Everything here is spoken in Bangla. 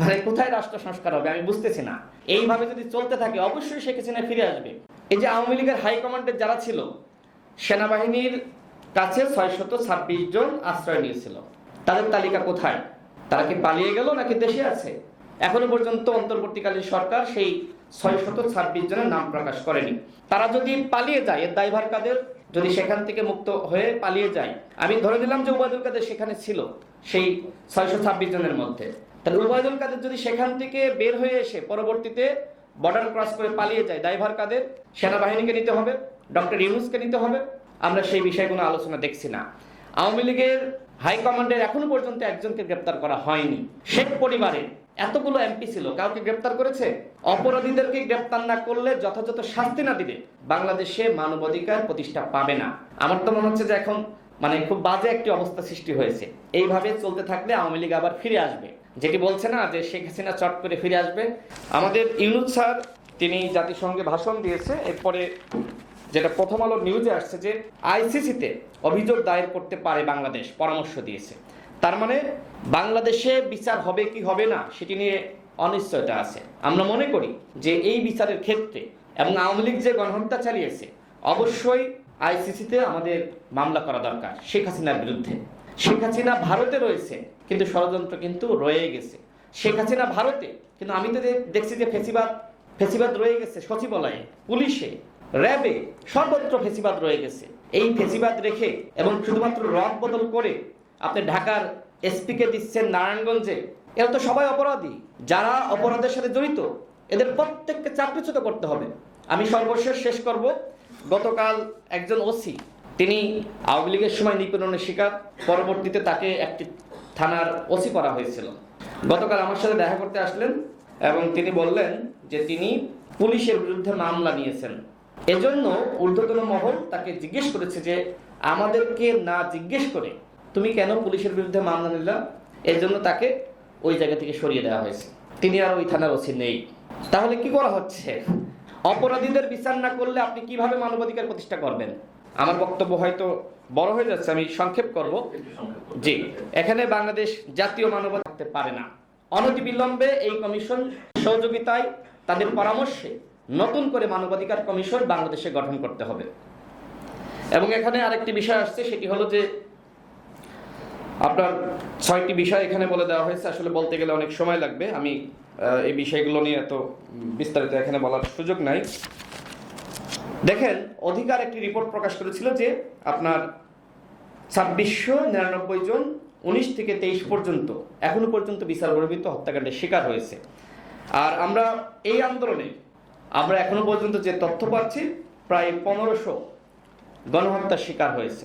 মানে কোথায় রাষ্ট্র সংস্কার হবে, আমি বুঝতেছি না। এইভাবে যদি চলতে থাকে, অবশ্যই শেখ হাসিনা ফিরে আসবে। এই যে আওয়ামী লীগের হাইকমান্ডের যারা ছিল, সেনাবাহিনীর কাছে ছয়শত ছাব্বিশ জন আশ্রয় নিয়েছিল। তাদের তালিকা কোথায়? তারা কি পালিয়ে গেল নাকি দেশে আছে? এখনও পর্যন্ত অন্তর্বর্তীকালীন সরকার সেই ছয়শত ছাব্বিশ জনের নাম প্রকাশ করেনি। তারা যদি পালিয়ে যায়, এর দায়ভার কাদের? যদি সেখান থেকে মুক্ত হয়ে পালিয়ে যায়। আমি ধরে নিলাম যে উবায়দুল কাদের সেখানে ছিল, সেই ছয়শো ছাব্বিশ জনের মধ্যে। তাহলে উবায়দুল কাদের? যদি সেখান থেকে বের হয়ে এসে পরবর্তীতে বর্ডার ক্রস করে পালিয়ে যায় দায়ভার কাদের? সেনাবাহিনীকে নিতে হবে ডক্টর ইউনুসকে নিতে হবে। আমরা সেই বিষয়ে কোনো আলোচনা দেখছি না। আওয়ামী লীগের হাইকমান্ডের এখনও পর্যন্ত একজনকে গ্রেপ্তার করা হয়নি। শেখ পরিবারে এতগুলো এমপি ছিল, কাউকে গ্রেপ্তার করেছে? অপরাধীদেরকে গ্রেপ্তার না করলে যথাযথ শাস্তি না দিলে বাংলাদেশে মানবাধিকার প্রতিষ্ঠা পাবে না। আমার তো মনে হচ্ছে যে এখন মানে খুব বাজে একটি অবস্থা সৃষ্টি হয়েছে। এইভাবে চলতে থাকলে আওয়ামী লীগ আবার ফিরে আসবে। যেটি বলছে না যে শেখ হাসিনা চট করে ফিরে আসবে। আমাদের ইউনুস স্যার, তিনি জাতিসংঘে ভাষণ দিয়েছে। এরপরে যেটা প্রথম আলো নিউজে আসছে যে আইসিসিতে অভিযোগ দায়ের করতে পারে বাংলাদেশ, পরামর্শ দিয়েছে। তার মানে বাংলাদেশে বিচার হবে কি হবে না, সেটি নিয়ে অনিশ্চয়তা আছে। আমরা মনে করি যে এই বিচারের ক্ষেত্রে এবং আওয়ামী লীগ যে গণহত্যা চালিয়েছে, অবশ্যই আইসিসিতে আমাদের মামলা করা দরকার, শেখ হাসিনার বিরুদ্ধে। শেখ হাসিনা ভারতে রয়েছে, কিন্তু ষড়যন্ত্র কিন্তু রয়ে গেছে। শেখ হাসিনা ভারতে, কিন্তু আমি তো দেখছি যে ফেসিবাদ ফেসিবাদ রয়ে গেছে সচিবালয়ে, পুলিশে, র্যাবে সর্বত্র ফেসিবাদ রয়ে গেছে। এই ফেসিবাদ রেখে এবং শুধুমাত্র রদ বদল করে আপনি ঢাকার এসপিকে দিচ্ছেন নারায়ণগঞ্জে, এরা তো সবাই অপরাধী। যারা অপরাধের সাথে জড়িত, এদের প্রত্যেককে চাকরিচ্যুত করতে হবে। আমি সর্বশেষ শেষ করব। গতকাল একজন ওসি তিনি আওয়ামী লীগের সময় নিপীড়নের শিকার, পরবর্তীতে তাকে একটি থানার ওসি করা হয়েছিল। গতকাল আমার সাথে দেখা করতে আসলেন এবং তিনি বললেন যে তিনি পুলিশের বিরুদ্ধে মামলা নিয়েছেন। এজন্য ঊর্ধ্বতন মহল তাকে জিজ্ঞেস করেছে যে, আমাদেরকে না জিজ্ঞেস করে তুমি কেন পুলিশের বিরুদ্ধে মামলা নিলাম এর জন্য তাকে ওই জায়গা থেকে সরিয়ে দেওয়া হয়েছে। তিনি আর ওই থানার ওসি নেই। তাহলে কি করা হচ্ছে? অপরাধীদের বিচার না করলে আপনি কীভাবে মানবাধিকার প্রতিষ্ঠা করবেন? আমার বক্তব্য হয়তো বড় হয়ে যাচ্ছে, আমি সংক্ষেপ করব। জি, এখানে বাংলাদেশ জাতীয় মানবাধিকার থাকতে পারে না। অনতিবিলম্বে এই কমিশন সহযোগিতায় তাদের পরামর্শে নতুন করে মানবাধিকার কমিশন বাংলাদেশে গঠন করতে হবে। এবং এখানে আরেকটি বিষয় আসছে, সেটি হলো যে আপনার ছয়টি বিষয় এখানে বলে দেওয়া হয়েছে। আসলে বলতে গেলে অনেক সময় লাগবে। আমি এই বিষয়গুলো নিয়ে এত বিস্তারিত এখানে বলার সুযোগ নাই। দেখেন, অধিকার একটি রিপোর্ট প্রকাশ করেছিল যে আপনার ছাব্বিশশো নিরানব্বই জন উনিশ থেকে তেইশ পর্যন্ত এখনও পর্যন্ত বিচার বহির্ভূত হত্যাকাণ্ডের শিকার হয়েছে। আর আমরা এই আন্দোলনে আমরা এখনও পর্যন্ত যে তথ্য পাচ্ছি, প্রায় পনেরোশো গণহত্যার শিকার হয়েছে।